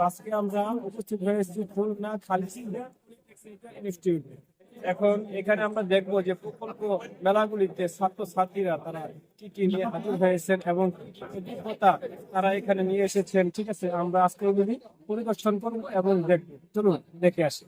আজকে আমরা উপস্থিত হয়েছি খুলনা খালিশিয়া ইনস্টিটিউটে এখন এখানে আমরা দেখব যে প্রকল্প মেলাগুলিতে ছাত্রছাত্রীরা তারা কি কি নিয়ে হাজির হয়েছেন এবং অভিজ্ঞতা তারা এখানে নিয়ে এসেছেন ঠিক আছে আমরা আজকে ওগুলি পরিদর্শন করব এবং দেখব। চলুন, দেখে আসি।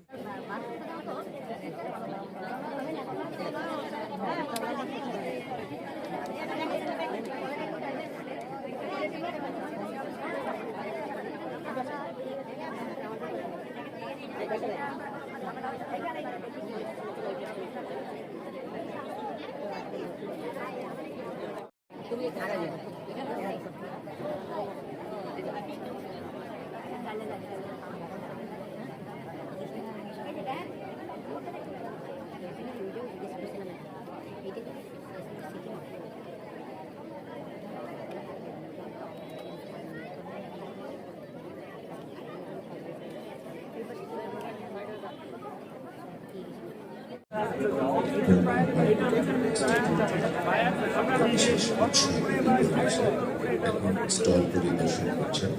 私たちは。স্টল পরিদর্শন করছেন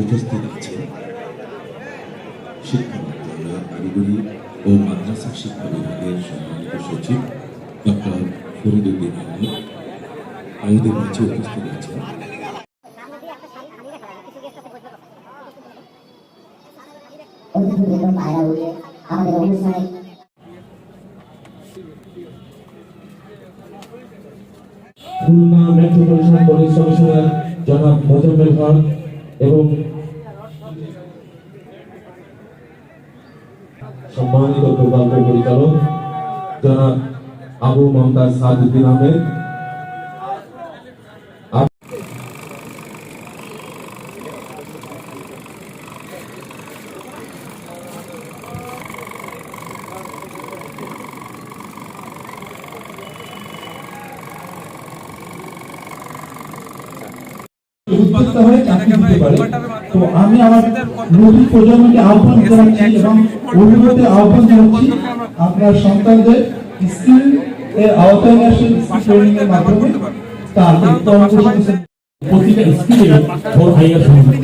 উপস্থিত আছেন। শিক্ষা মন্ত্রণালয় কারিগরি ও মাদ্রাসা শিক্ষা বিভাগের সম্মানিত সচিব ডক্টর ফরিদুদ্দিন আমাদের মাঝে উপস্থিত আছেন। আমাদের অনুষ্ঠানে খুলনা মেট্রোপলিটন পুলিশ কমিশনার জনাব মোজাম্মেল হক এবং সম্মানিত প্রকল্প পরিচালক জনাব আবু মমতাজ সাদুদ্দিন আহমেদ হয়ে চাকরি দিতে পারে। তো আমি আমার নতুন প্রজন্মকে আহ্বান জানাচ্ছি এবং আহ্বান জানাচ্ছি আপনার সন্তানদের স্কিল এর আওতায় আসেন ট্রেনিং এর মাধ্যমে। তার কর্মসংস্থান প্রতিটা স্কিলে ফোর হাইয়ার সম্ভব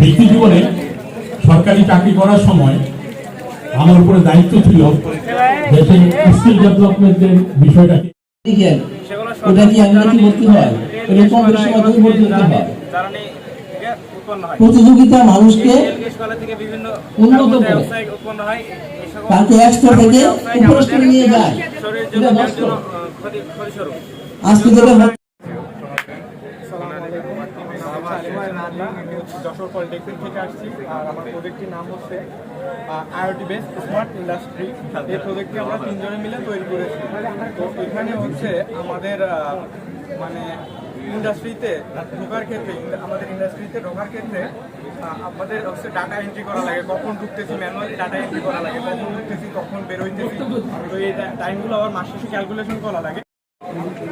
ব্যক্তি জীবনে সরকারি চাকরি করার সময় আমার উপরে দায়িত্ব ছিল দেশের স্কিল ডেভেলপমেন্টের বিষয়টাকে ওটা কি আঙ্গাতি ভর্তি হয়? এটা কম মাধ্যমে ভর্তি হতে হয়? উৎপন্ন হয়। প্রতিযোগিতা মানুষকে উন্নত করে। হয়। তাকে এক থেকে ডাইঅক্সাইড নিয়ে যায়। আজকে এটা জন্য বাস্তব জন্য, আহ, ক্ষতি ক্ষতিস্বরূপ আজকে যেটা হচ্ছে পলিটেকনিক থেকে আসছি, আর আমার প্রজেক্টটির নাম হচ্ছে আইওটি বেস স্মার্ট ইন্ডাস্ট্রি এই প্রজেক্টটি আমরা তিনজনে মিলে তৈরি করেছি। তো এখানে হচ্ছে আমাদের মানে ইন্ডাস্ট্রিতে ঢোকার ক্ষেত্রে, আমাদের ইন্ডাস্ট্রিতে ঢোকার ক্ষেত্রে আমাদের হচ্ছে ডাটা এন্ট্রি করা লাগে, কখন ঢুকতেছি ম্যানুয়ালি ডাটা এন্ট্রি করা লাগে, কখন ঢুকতেছি, কখন বেরোইতেছি তো এই টাইমগুলো আবার মাস ক্যালকুলেশন করা লাগে।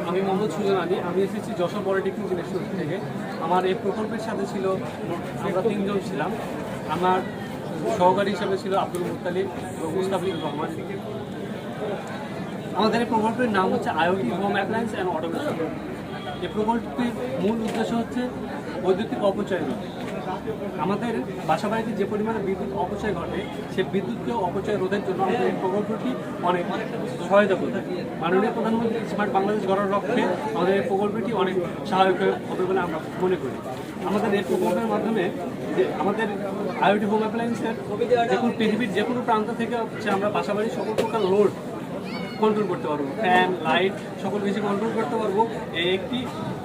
আমি মোহাম্মদ সুজন আলী। আমি এসেছি যশোর পলিটেকনিক ইনস্টিটিউট থেকে। আমার এই প্রকল্পের সাথে ছিল, আমরা তিনজন ছিলাম। আমার সহকারী হিসেবে ছিল আব্দুল মুতালিব এবং মুস্তাফিজুর রহমান। আমাদের এই প্রকল্পের নাম হচ্ছে IOT home appliance and automation. এই প্রকল্পটির মূল উদ্দেশ্য হচ্ছে বৈদ্যুতিক অপচয় রোধ। আমাদের বাসা বাড়িতে যে পরিমাণে বিদ্যুৎ অপচয় ঘটে, সেই বিদ্যুৎকে অপচয় রোধের জন্য আমাদের এই প্রকল্পটি অনেক সহায়তা করে থাকে মাননীয় প্রধানমন্ত্রী স্মার্ট বাংলাদেশ গড়ার লক্ষ্যে আমাদের এই প্রকল্পটি অনেক সহায়ক হবে বলে আমরা মনে করি। আমাদের এই প্রকল্পের মাধ্যমে যে আমাদের আইওটি হোম অ্যাপ্লায়েন্সের দেখুন পৃথিবীর যে কোনো প্রান্ত থেকে হচ্ছে আমরা বাসাবাড়ির সকল প্রকার লোড কন্ট্রোল করতে পারব। ফ্যান লাইট সকল কিছু কন্ট্রোল করতে পারব। এই একটি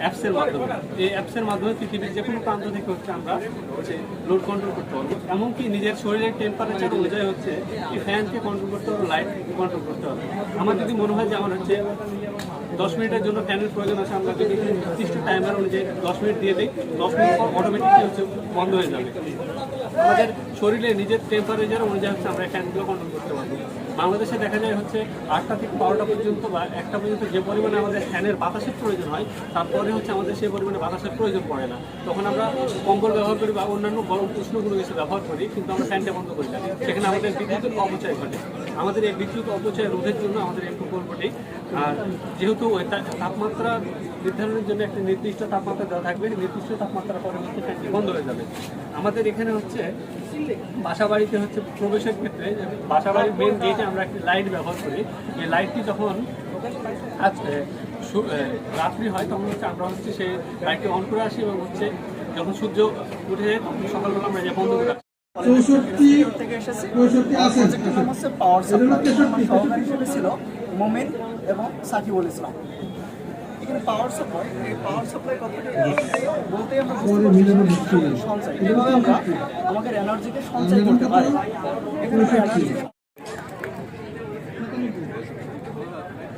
অ্যাপসের মাধ্যমে। এই অ্যাপসের মাধ্যমে পৃথিবীর যে কোনো প্রান্ত থেকে হচ্ছে আমরা হচ্ছে লোড কন্ট্রোল করতে পারব। এমনকি নিজের শরীরের টেম্পারেচার অনুযায়ী হচ্ছে এই ফ্যানকে কন্ট্রোল করতে পারব লাইট কন্ট্রোল করতে পারব আমার যদি মনে হয় যে আমার হচ্ছে দশ মিনিটের জন্য ফ্যানের প্রয়োজন আছে, আমরা যদি নির্দিষ্ট টাইমার অনুযায়ী দশ মিনিট দিয়ে দিই, দশ মিনিট পর অটোমেটিকলি হচ্ছে বন্ধ হয়ে যাবে। আমাদের শরীরে নিজের টেম্পারেচার অনুযায়ী হচ্ছে আমরা ফ্যানগুলো কন্ট্রোল করতে পারব। বাংলাদেশে দেখা যায় হচ্ছে আটটা থেকে বারোটা পর্যন্ত বা একটা পর্যন্ত যে পরিমাণে আমাদের ফ্যানের বাতাসের প্রয়োজন হয়, তারপরে হচ্ছে আমাদের সেই পরিমাণে বাতাসের প্রয়োজন পড়ে না। তখন আমরা কম্বল ব্যবহার করি বা অন্যান্য গরম উষ্ণগুলো এসে ব্যবহার করি, কিন্তু আমরা ফ্যানটা বন্ধ করি না। সেখানে আমাদের বিদ্যুতের অপচয় ঘটে। আমাদের এই বিদ্যুৎ অপচয় রোধের জন্য আমাদের এই প্রকল্পটি আর যেহেতু তাপমাত্রা নির্ধারণের জন্য একটা নির্দিষ্ট তাপমাত্রা দেওয়া থাকবে নির্দিষ্ট তাপমাত্রা পরবর্তী ফ্যানটি বন্ধ হয়ে যাবে আমাদের এখানে হচ্ছে বাসা বাড়িতে হচ্ছে প্রবেশের ক্ষেত্রে বাসা বাড়ির মেন গেটে আমরা একটি লাইট ব্যবহার করি এই লাইটটি যখন রাত্রি হয়, তখন হচ্ছে আমরা হচ্ছে সেই লাইটটি অন করে আসি এবং হচ্ছে যখন সূর্য উঠে যায়, তখন সকালবেলা আমরা এটা বন্ধ করে। চৌষট্টি থেকে এসেছি পঁয়ষট্টি আছেন প্রজেক্টের নাম হচ্ছে পাওয়ার সাপ্লাই সহকারী হিসেবে ছিল মোমেন এবং সাকিবুল ইসলাম। এখানে পাওয়ার সাপ্লাই এই পাওয়ার সাপ্লাই কথাটি বলতে আমরা বুঝতে পারছি শক্তির সঞ্চয়। এভাবে আমরা আমাদের এনার্জিকে সঞ্চয় করতে পারি। এখানে এনার্জি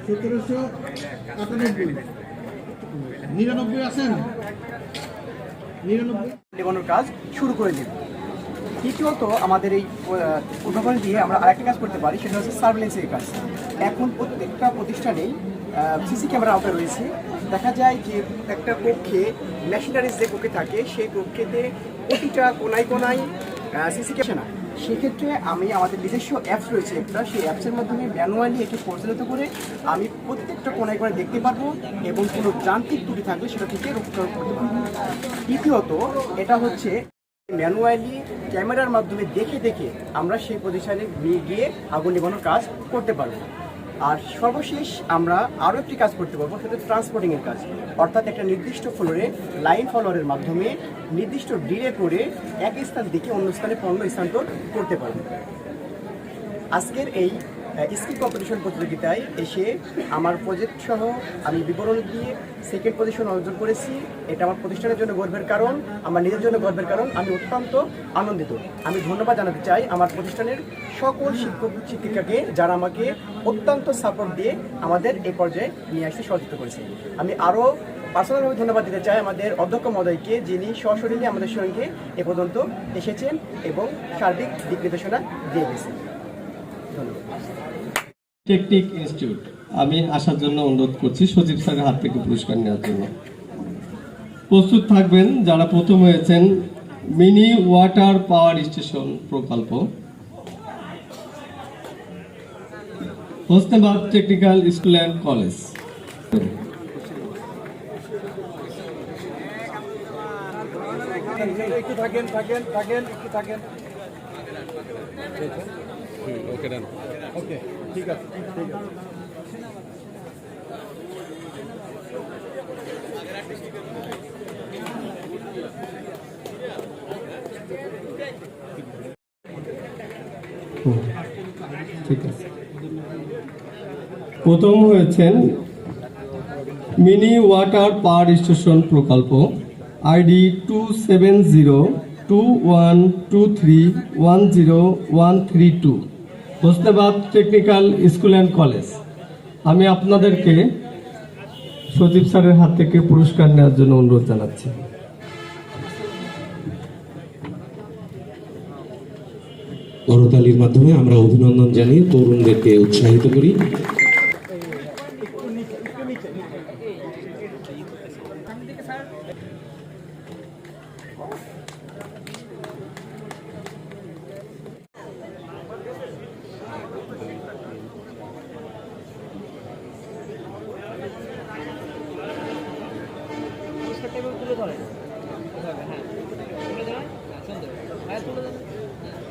সতেরোশো আটানব্বই। নিরানব্বই আছেন? নিরানব্বই। কাজ শুরু করে দিন দ্বিতীয়ত আমাদের এই উদ্ভাবন দিয়ে আমরা আরেকটা কাজ করতে পারি, সেটা হচ্ছে সার্ভেলেন্সের কাজ। এখন প্রত্যেকটা প্রতিষ্ঠানেই সিসি ক্যামেরা আওতায় রয়েছে। দেখা যায় যে একটা কক্ষে মেশিনারিজ যে কক্ষে থাকে, সেই কক্ষেতে প্রতিটা কোনায় কোনায় সিসি ক্যামেরা সেক্ষেত্রে আমি আমাদের নিজস্ব অ্যাপস রয়েছে একটা, সেই অ্যাপসের মাধ্যমে ম্যানুয়ালি একে পরিচালিত করে আমি প্রত্যেকটা কোনায় কোনায় দেখতে পারব এবং কোনো যান্ত্রিক ত্রুটি থাকলে সেটা থেকে রক্ষা করতে পারব। দ্বিতীয়ত, এটা হচ্ছে ম্যানুয়ালি ক্যামেরার মাধ্যমে দেখে দেখে আমরা সেই প্রতিষ্ঠানে নিয়ে গিয়ে আগুন নেভানোর কাজ করতে পারব। আর সর্বশেষ আমরা আরও একটি কাজ করতে পারব, সেটা ট্রান্সপোর্টিংয়ের কাজ। অর্থাৎ একটা নির্দিষ্ট ফ্লোরে লাইন ফলোয়ারের মাধ্যমে নির্দিষ্ট ডিলে করে এক স্থান থেকে অন্য স্থানে পণ্য স্থানান্তর করতে পারব। আজকের এই স্কিল কম্পিটিশন প্রতিযোগিতায় এসে আমার প্রজেক্ট সহ আমি বিবরণ দিয়ে সেকেন্ড পজিশন অর্জন করেছি। এটা আমার প্রতিষ্ঠানের জন্য গর্বের কারণ, আমার নিজের জন্য গর্বের কারণ। আমি অত্যন্ত আনন্দিত। আমি ধন্যবাদ জানাতে চাই আমার প্রতিষ্ঠানের সকল শিক্ষক, শিক্ষিকাকে যারা আমাকে অত্যন্ত সাপোর্ট দিয়ে আমাদের এই পর্যায়ে নিয়ে আসতে সহযোগিতা করেছে। আমি আরও পার্সোনালভাবে ধন্যবাদ দিতে চাই আমাদের অধ্যক্ষ মহোদয়কে, যিনি সশরীরে আমাদের সঙ্গে এ পর্যন্ত এসেছেন এবং সার্বিক দিক নির্দেশনা দিয়ে গেছেন। Technic institute. আমি আসার জন্য অনুরোধ করছি সচিব স্যারের হাত থেকে পুরস্কার নেওয়ার জন্য। প্রস্তুত থাকবেন যারা প্রথম হয়েছেন মিনি ওয়াটার পাওয়ার স্টেশন প্রকল্প। Hosnabad technical school and college. একটু থাকেন থাকেন থাকেন, একটু থাকেন। ওকে ঠিক আছে ঠিক আছে। ঠিক আছে। প্রথম হয়েছেন মিনি ওয়াটার পাওয়ার স্টেশন প্রকল্প ID two seven zero two one two three one zero one three two Hosnabad technical school and college. আমি আপনাদেরকে সজীব স্যারের হাত থেকে পুরস্কার নেওয়ার জন্য অনুরোধ জানাচ্ছি। করতালির মাধ্যমে আমরা অভিনন্দন জানিয়ে তরুণদেরকে উৎসাহিত করি।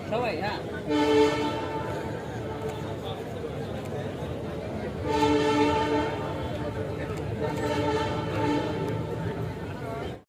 সবাই হ্যাঁ।